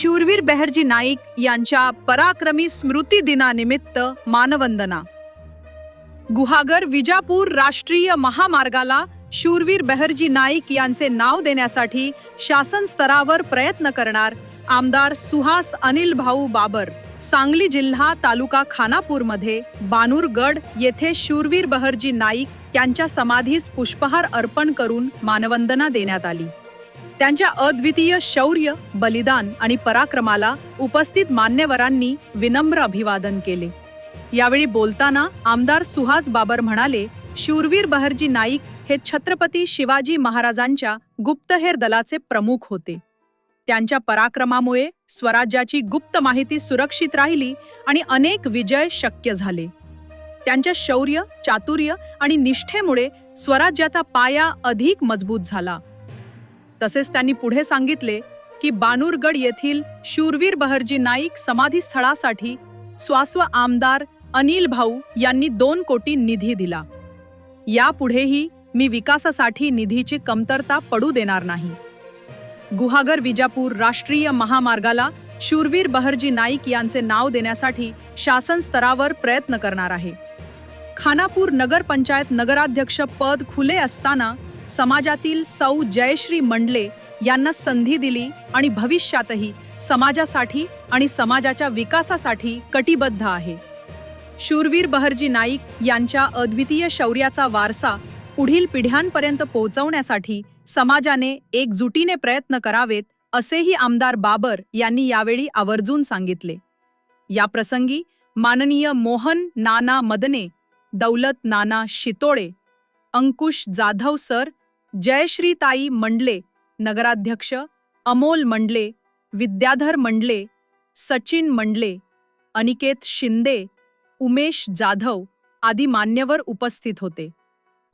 शूरवीर बहरजी नाईक यांच्या पराक्रमी स्मृती दिनानिमित्त मानवंदना. गुहागर विजापूर राष्ट्रीय महामार्गाला शूरवीर बहरजी नाईक यांचे नाव देण्यासाठी शासन स्तरावर प्रयत्न करणार आमदार सुहास अनिल भाऊ बाबर. सांगली जिल्हा तालुका खानापूरमध्ये बानूरगड येथे शूरवीर बहरजी नाईक यांच्या समाधीस पुष्पहार अर्पण करून मानवंदना देण्यात आली. त्यांच्या अद्वितीय शौर्य बलिदान आणि पराक्रमाला उपस्थित मान्यवरांनी विनम्र अभिवादन केले. यावेळी बोलताना आमदार सुहास बाबर म्हणाले शूरवीर बहरजी नाईक हे छत्रपती शिवाजी महाराजांच्या गुप्तहेर दलाचे प्रमुख होते. त्यांच्या पराक्रमामुळे स्वराज्याची गुप्त माहिती सुरक्षित राहिली आणि अनेक विजय शक्य झाले. त्यांच्या शौर्य चातुर्य आणि निष्ठेमुळे स्वराज्याचा पाया अधिक मजबूत झाला. तसेच त्यांनी पुढे सांगितले की बानूरगड येथील शूरवीर बहरजी नाईक समाधीस्थळासाठी स्वास्व आमदार अनिल भाऊ यांनी दोन कोटी निधी दिला. यापुढेही मी विकासासाठी निधीची कमतरता पडू देणार नाही. गुहागर विजापूर राष्ट्रीय महामार्गाला शूरवीर बहरजी नाईक यांचे नाव देण्यासाठी शासन स्तरावर प्रयत्न करणार आहे. खानापूर नगरपंचायत नगराध्यक्ष पद खुले असताना समाजातील सौ जयश्री मंडले यांना संधी दिली आणि भविष्यातही समाजासाठी आणि समाजाच्या विकासासाठी कटिबद्ध आहे. शूरवीर बहरजी नाईक यांच्या अद्वितीय शौर्याचा वारसा पुढील पिढ्यांपर्यंत पोहोचवण्यासाठी समाजाने एकजुटीने प्रयत्न करावेत असेही आमदार बाबर यांनी यावेळी आवर्जून सांगितले. या प्रसंगी माननीय मोहन नाना मदने दौलत नाना शितोळे अंकुश जाधव सर जयश्रीताई मंडले नगराध्यक्ष अमोल मंडले विद्याधर मंडले सचिन मंडले अनिकेत शिंदे उमेश जाधव आदी मान्यवर उपस्थित होते.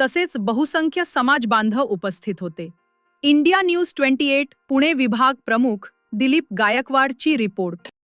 तसेच बहुसंख्य समाज बांधव उपस्थित होते. India news twenty eight Pune विभाग प्रमुख दिलीप गायकवाडची रिपोर्ट.